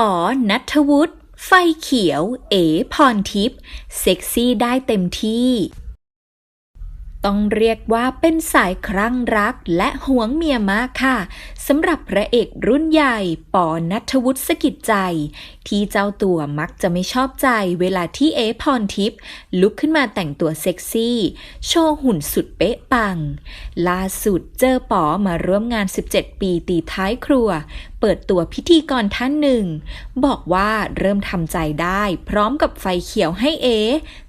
ปอนัทวุฒิ ไฟเขียว เอพรทิพย์ เซ็กซี่ได้เต็มที่ ต้องเรียกว่าเป็นสายครั่งรักและหวงเมียมากค่ะสำหรับพระเอกรุ่นใหญ่ปอนัทวุฒิสกิจใจ ที่เจ้าตัวมักจะไม่ชอบใจเวลาที่เอพรทิพย์ลุกขึ้นมาแต่งตัวเซ็กซี่ โชว์หุ่นสุดเป๊ะปัง ล่าสุดเจอปอมาร่วมงาน 17 ปีตีท้ายครัว เปิดตัวพิธีกรท่านหนึ่ง บอกว่าเริ่มทำใจได้พร้อมกับไฟเขียวให้เอ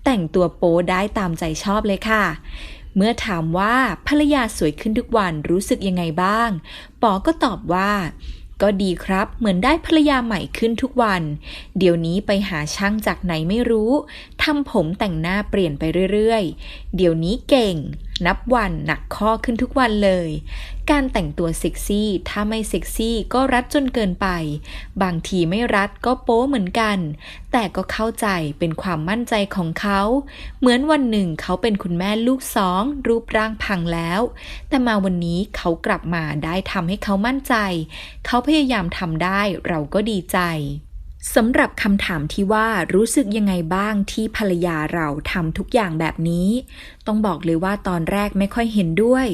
แต่งตัวโป๊ได้ตามใจชอบเลยค่ะ เมื่อถามว่าภรรยาสวยขึ้นทุกวันรู้สึกยังไงบ้าง ปอก็ตอบว่า ก็ดีครับ เหมือนได้ภรรยาใหม่ขึ้นทุกวัน เดี๋ยวนี้ไปหาช่างจากไหนไม่รู้ ทำผมแต่งหน้าเปลี่ยนไปเรื่อยๆ เดี๋ยวนี้เก่ง นับวันหนักข้อขึ้นทุกวันเลย การแต่งตัวเซ็กซี่ ถ้าไม่เซ็กซี่ก็รัดจนเกินไป บางทีไม่รัดก็โป๊เหมือนกัน แต่ก็เข้าใจเป็นความมั่นใจของเขา เหมือนวันหนึ่งเขาเป็นคุณแม่ลูกสอง รูปร่างพังแล้ว แต่มาวันนี้เขากลับมาได้ทำให้เขามั่นใจ เขาพยายามทำได้เราก็ดีใจ สำหรับคำถามที่ว่ารู้สึกยังไงบ้างที่ภรรยาเราทำทุกอย่างแบบนี้ ต้องบอกเลยว่าตอนแรกไม่ค่อยเห็นด้วย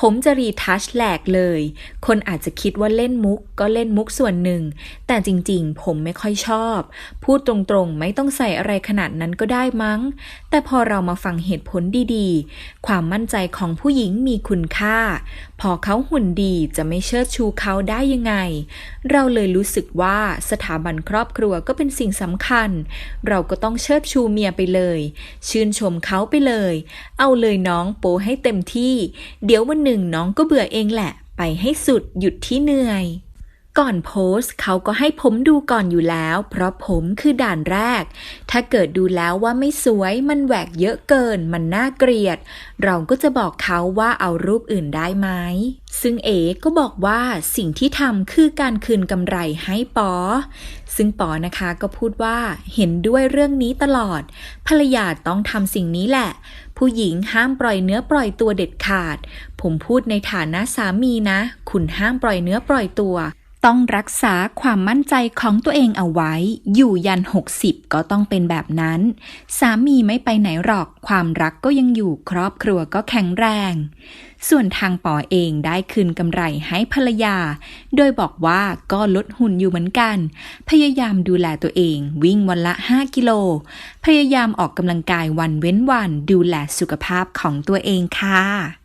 ผมจะรีทัชแหลกเลย คนอาจจะคิดว่าเล่นมุกก็เล่นมุกส่วนหนึ่ง แต่จริงๆ ผมไม่ค่อยชอบ พูดตรงๆ ไม่ต้องใส่อะไรขนาดนั้นก็ได้มั้ง แต่พอเรามาฟังเหตุผลดีๆ ความมั่นใจของผู้หญิงมีคุณค่า พอเขาหุ่นดีจะไม่เชิดชูเขาได้ยังไง เราเลยรู้สึกว่าสถาบันครอบครัวก็เป็นสิ่งสำคัญ เราก็ต้องเชิดชูเมียไปเลย ชื่นชมเขาไปเลย เอาเลยน้องโปให้เต็มที่ เดี๋ยววันหนึ่งน้องก็เบื่อเองแหละ ไปให้สุดหยุดที่เหนื่อย ก่อนโพสต์เขาก็ให้ผมดูก่อนอยู่แล้ว เพราะผมคือด่านแรก ถ้าเกิดดูแล้วว่าไม่สวย มันแหวกเยอะเกิน มันน่าเกลียด เราก็จะบอกเขาว่าเอารูปอื่นได้ไหมซึ่งเอก็บอกว่าสิ่งที่ทำคือการคืนกำไรให้ปอ ซึ่งปอนะคะก็พูดว่าเห็นด้วยเรื่องนี้ตลอด ภรรยาต้องทำสิ่งนี้แหละ ผู้หญิงห้ามปล่อยเนื้อปล่อยตัวเด็ดขาด ผมพูดในฐานะสามีนะ คุณห้ามปล่อยเนื้อปล่อยตัว ต้องรักษาความมั่นใจของตัวเองเอาไว้ อยู่ยัน 60 ก็ต้องเป็นแบบนั้น สามีไม่ไปไหนหรอก ความรักก็ยังอยู่ครอบครัวก็แข็งแรง ส่วนทางปอเองได้คืนกำไรให้ภรรยา โดยบอกว่าก็ลดหุ่นอยู่เหมือนกัน พยายามดูแลตัวเอง วิ่งวันละ 5 กิโล พยายามออกกำลังกายวันเว้นวันดูแลสุขภาพของตัวเองค่ะ